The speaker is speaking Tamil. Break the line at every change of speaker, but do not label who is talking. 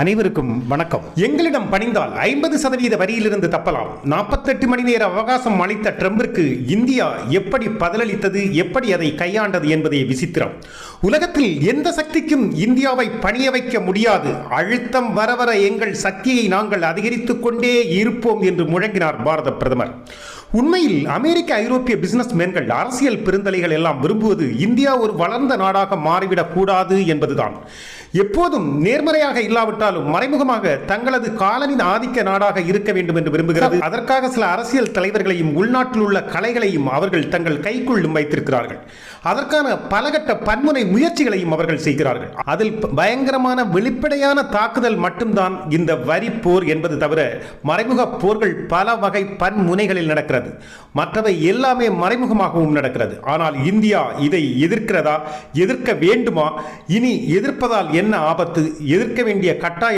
அனைவருக்கும் வணக்கம். எங்களிடம் பணிந்தால் ஐம்பது சதவீத வரியிலிருந்து தப்பலாம். நாற்பத்தெட்டு மணி நேர அவகாசம் அளித்த ட்ரம்பிற்கு இந்தியா எப்படி பதிலளித்தது எப்படி அதை கையாண்டது என்பதே விசித்திரம். உலகத்தில் எந்த சக்திக்கும் இந்தியாவை பணிய வைக்க முடியாது. அழுத்தம் வர வர எங்கள் சக்தியை நாங்கள் அதிகரித்துக் கொண்டே இருப்போம் என்று முழங்கினார் பாரத பிரதமர். உண்மையில் அமெரிக்க ஐரோப்பிய பிசினஸ் மேன்கள் அரசியல் பெருந்தலைகள் எல்லாம் விரும்புவது இந்தியா ஒரு வளர்ந்த நாடாக மாறிவிடக் கூடாது என்பதுதான். எப்போதும் நேர்மறையாக இல்லாவிட்டாலும் மறைமுகமாக தங்களது காலனின் ஆதிக்க நாடாக இருக்க வேண்டும் என்று விரும்புகிறது. அதற்காக சில அரசியல் தலைவர்களையும் உள்நாட்டில் உள்ள கலைகளையும் அவர்கள் தங்கள் கைக்குள்ளும் வைத்திருக்கிறார்கள். அதற்கான பலகட்ட பன்முனை முயற்சிகளையும் அவர்கள் செய்கிறார்கள். அதில் பயங்கரமான வெளிப்படையான தாக்குதல் மட்டும்தான் இந்த வரி போர் என்பது தவிர மறைமுக போர்கள் பல வகை பன்முனைகளில் நடக்கிறது. மற்றவை எல்லாமே மறைமுகமாகவும் நடக்கிறது. ஆனால் இந்தியா இதை எதிர்க்கிறதா? எதிர்க்க வேண்டுமா? இனி எதிர்ப்பதால் என்ன ஆபத்து? எதிர்க்க வேண்டிய கட்டாயம்